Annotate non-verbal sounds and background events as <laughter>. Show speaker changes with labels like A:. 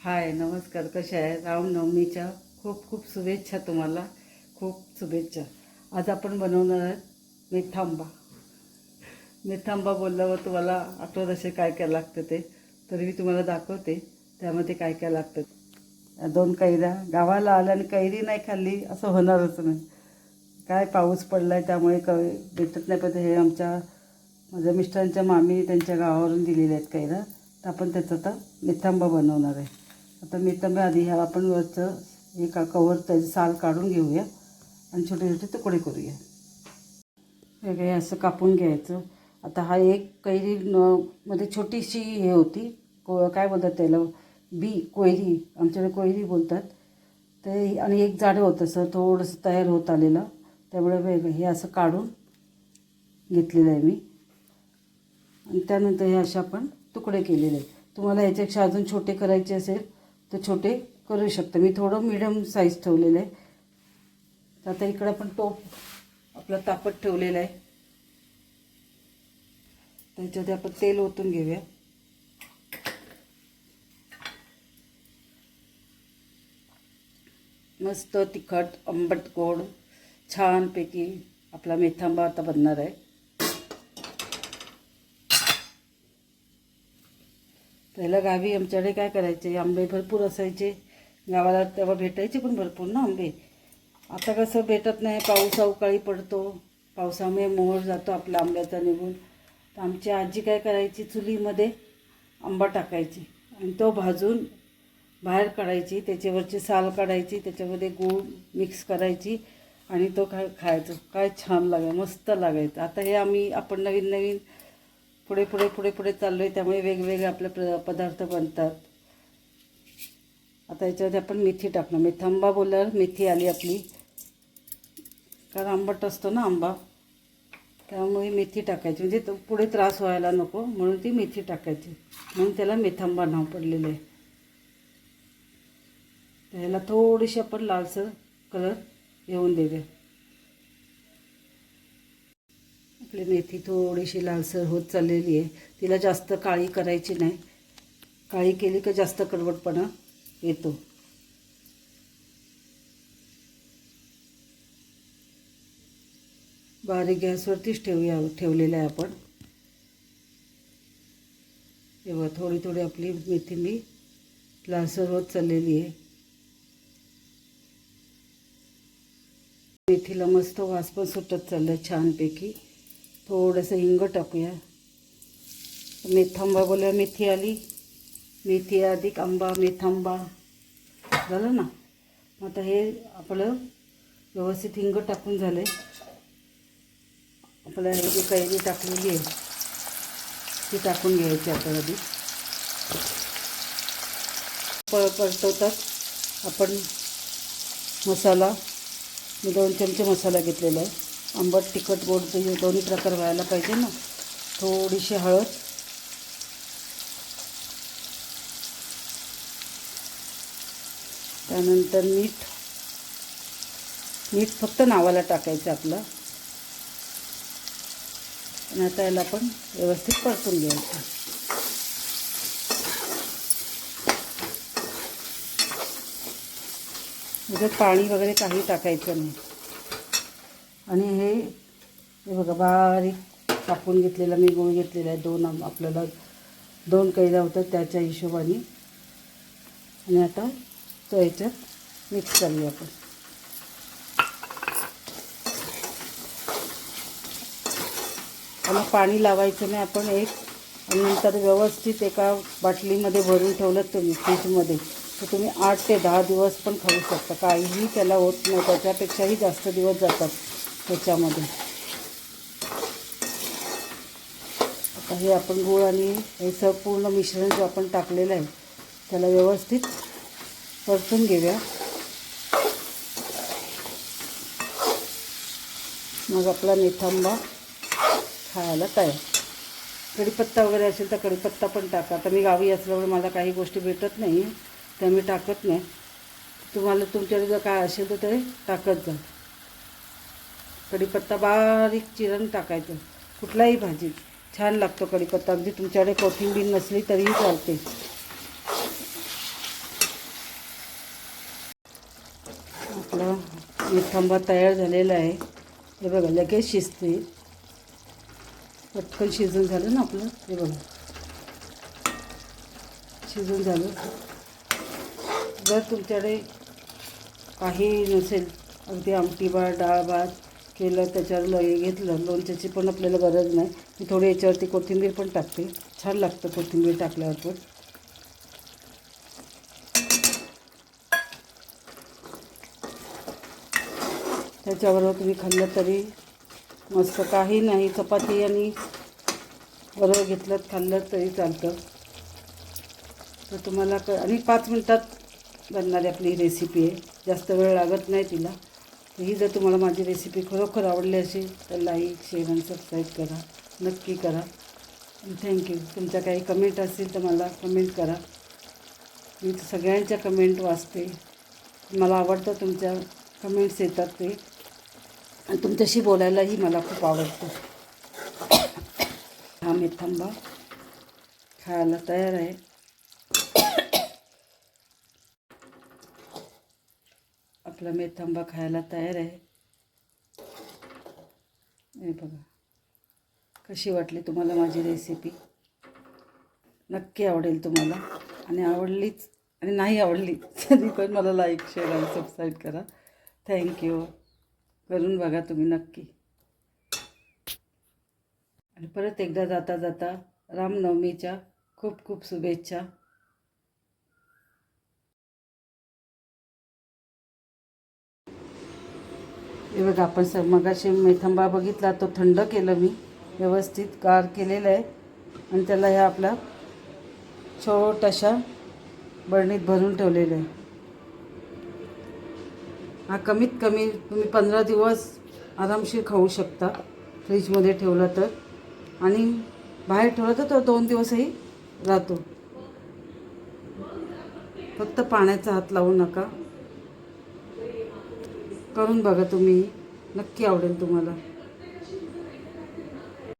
A: हाय नमस्कार कशा आहे रामनवमीच्या खूप खूप शुभेच्छा तुम्हाला. खूप शुभेच्छा. आज आपण बनवणार आहोत मेथांबा. मेथांबा बोलल्यावर तुम्हाला आठवत असे काय काय लागतं ते. तरी मी तुम्हाला दाखवते त्यामध्ये काय काय लागतं दोन कैऱ्या. गावाला आल्या आणि कैरी नाही खाल्ली असं होणारच नाही. काय पाऊस पडला आहे त्यामुळे क भेटत नाही. पण हे आमच्या माझ्या मिस्टरांच्या मामी त्यांच्या गावावरून दिलेल्या आहेत कैऱ्या. तर आपण त्याचा आता मेथांबा बनवणार आहे. आता मेथंबे आधी ह्या आपण वरचं एका कवर त्याची साल काढून घेऊया आणि छोटे छोटे तुकडे करूया. वेगळे असं कापून घ्यायचं. आता हा एक कैरी मध्ये छोटीशी हे होती. को काय बोलतात त्याला? बी कोयरी. आमच्याकडे कोयरी बोलतात. ते आणि एक जाडं होतं असं थोडंसं तयार होत आलेलं. त्यामुळे वेगळं हे असं काढून घेतलेलं आहे मी. आणि त्यानंतर हे असे आपण तुकडे केलेले आहेत. तुम्हाला याच्यापेक्षा अजून छोटे करायचे असेल तर छोटे करू शकता. मी थोडं मिडियम साईज ठेवलेलं आहे. तर आता इकडं आपण टोप आपला तापत ठेवलेला आहे. त्याच्यामध्ये आपण तेल ओतून घेऊया. मस्त तिखट आंबट गोड छानपैकी आपला मेथांबा आता बनणार आहे. पहिलं गावी आमच्याकडे काय करायचे आंबे भरपूर असायचे. गावाला तेव्हा भेटायचे पण भरपूर ना आंबे. आता कसं भेटत नाही पाऊस अवकाळी पडतो. पावसामुळे मोहर जातो आपला आंब्याचा निघून. तर आमची आजी काय करायची चुलीमध्ये आंबा टाकायची. आणि तो भाजून बाहेर काढायची त्याच्यावरची साल काढायची त्याच्यामध्ये गूळ मिक्स करायची आणि तो खा खायचं. काय छान लागाय मस्त लागायचं. आता हे आम्ही आपण नवीन नवीन पुढे पुढे पुढे पुढे चाललो आहे त्यामुळे वेगवेगळे आपले प्र पदार्थ बनतात. आता याच्यामध्ये आपण मेथी टाकणार. मेथांबा बोलल्यावर मेथी आली आपली. कारण आंबट असतो ना आंबा. त्यामुळे मेथी टाकायची. म्हणजे तो पुढे त्रास व्हायला नको. म्हणून ती मेथी टाकायची. म्हणून त्याला मेथांबा नाव पडलेलं आहे. त्याला थोडीशी आपण लालसर कलर येऊन देऊया. आपली मेथी थोडीशी लालसर होत चाललेली आहे. तिला जास्त काळी करायची नाही. काळी केली का जास्त कडवटपणा येतो. बारीक गॅसवरतीच ठेवूया ठेवलेलं आहे आपण. तेव्हा थोडी थोडी आपली मेथी मी लालसर होत चाललेली आहे. मेथीला मस्त वास पण सुटत चाललं आहे छानपैकी. थोडंसं हिंग टाकूया. मेथांबा बोलूया मेथी आली. मेथी अधिक आंबा मेथांबा. झालं ना? मग आता हे आपलं व्यवस्थित हिंग टाकून झालं आपल्याला हे जी कैरी टाकलेली आहे ती टाकून घ्यायची आपण आधी. पळ परतवतात. आपण मसाला मी दोन चमचे मसाला घेतलेला आहे. आंबट तिखट गोड हे दोन्ही प्रकार व्हायला पाहिजे ना. थोडीशी हळद. त्यानंतर मीठ. मीठ फक्त नावाला टाकायचं आपलं. आणि आता याला आपण व्यवस्थित परतून घ्यायचं. म्हणजे पाणी वगैरे काही टाकायचं नाही. आणि हे हे बघा बारीक कापून घेतलेला मी गुळ घेतलेला आहे दोन आपल्याला दोन कैद्या होतात त्याच्या हिशोबाने. आणि आता तो याच्यात मिक्स करूया आपण. आणि पाणी लावायचं नाही आपण एक. आणि नंतर व्यवस्थित एका बाटलीमध्ये भरून ठेवलं तुम्ही फ्रीजमध्ये. तर तुम्ही आठ ते दहा दिवस पण खाऊ शकता. काहीही त्याला होत नाही त्याच्यापेक्षाही जास्त दिवस जातात. त्याच्यामध्ये. आता हे आपण गूळ आणि हे सग पूर्ण मिश्रण जे आपण टाकलेलं आहे त्याला व्यवस्थित परतून घेऊया. मग आपला निथांबा खायला तयार. कढीपत्ता वगैरे असेल तर कढीपत्ता पण टाका. आता मी गावी असल्यामुळे मला काही गोष्टी भेटत नाही त्या मी टाकत नाही. तुम्हाला तुमच्याकडे जर काय असेल तर ते टाकत जा. कढीपत्ता बारीक चिरण टाकायचं. कुठलाही भाजीत छान लागतो कढीपत्ता. अगदी तुमच्याकडे कोथिंबीर नसली तरीही चालते. आपलं मिठांबा तयार झालेला आहे. हे बघा लगेच शिजते. पटकन शिजून झालं ना आपलं? हे बघा. शिजून झालं. जर तुमच्याकडे काही नसेल अगदी आमटी भात डाळ भात केलं त्याच्यावर ल हे घेतलं लोणच्याची पण आपल्याला गरज नाही. मी थोडी याच्यावरती कोथिंबीर पण टाकते. छान लागतं कोथिंबीर टाकल्यावर पण. त्याच्याबरोबर तुम्ही खाल्लं तरी मस्त. काही नाही चपाती आणि बरोबर घेतलं खाल्लं तरी चालतं. तर तुम्हाला क आणि पाच मिनटात बनणारी आपली रेसिपी आहे. जास्त वेळ लागत नाही तिला. ही जर तुम्हाला माझी रेसिपी खरोखर आवडली असेल तर लाईक शेअर आणि सबस्क्राईब करा. नक्की करा. थँक्यू तुमच्या काही कमेंट असतील तर मला कमेंट करा. मी सगळ्यांच्या कमेंट वाचते. मला आवडतं तुमच्या कमेंट्स येतात ते. आणि तुमच्याशी बोलायलाही मला खूप आवडतं. <coughs> हा मेथांबा खायला तयार आहे. आपला मेथांबा खायला तयार आहे. हे बघा. कशी वाटली तुम्हाला माझी रेसिपी नक्की आवडेल तुम्हाला. आणि आवडलीच आणि नाही आवडली तरी पण मला लाईक शेअर आणि सबस्क्राईब करा. थँक्यू करून बघा तुम्ही नक्की. आणि परत एकदा जाता जाता रामनवमीच्या खूप खूप शुभेच्छा. हे बघा आपण स मगाशी मेथंबा बघितला तो थंड केलं मी व्यवस्थित गार केलेलं आहे. आणि त्याला ह्या आपल्या छोट्याशा बरणीत भरून ठेवलेलं आहे. हा कमीत कमी तुम्ही पंधरा दिवस आरामशीर खाऊ शकता फ्रीजमध्ये ठेवला तर. आणि बाहेर ठेवला तर तो दोन दिवसही राहतो. फक्त पाण्याचा हात लावू नका. करून बघा तुम्ही. नक्की आवडेल तुम्हाला.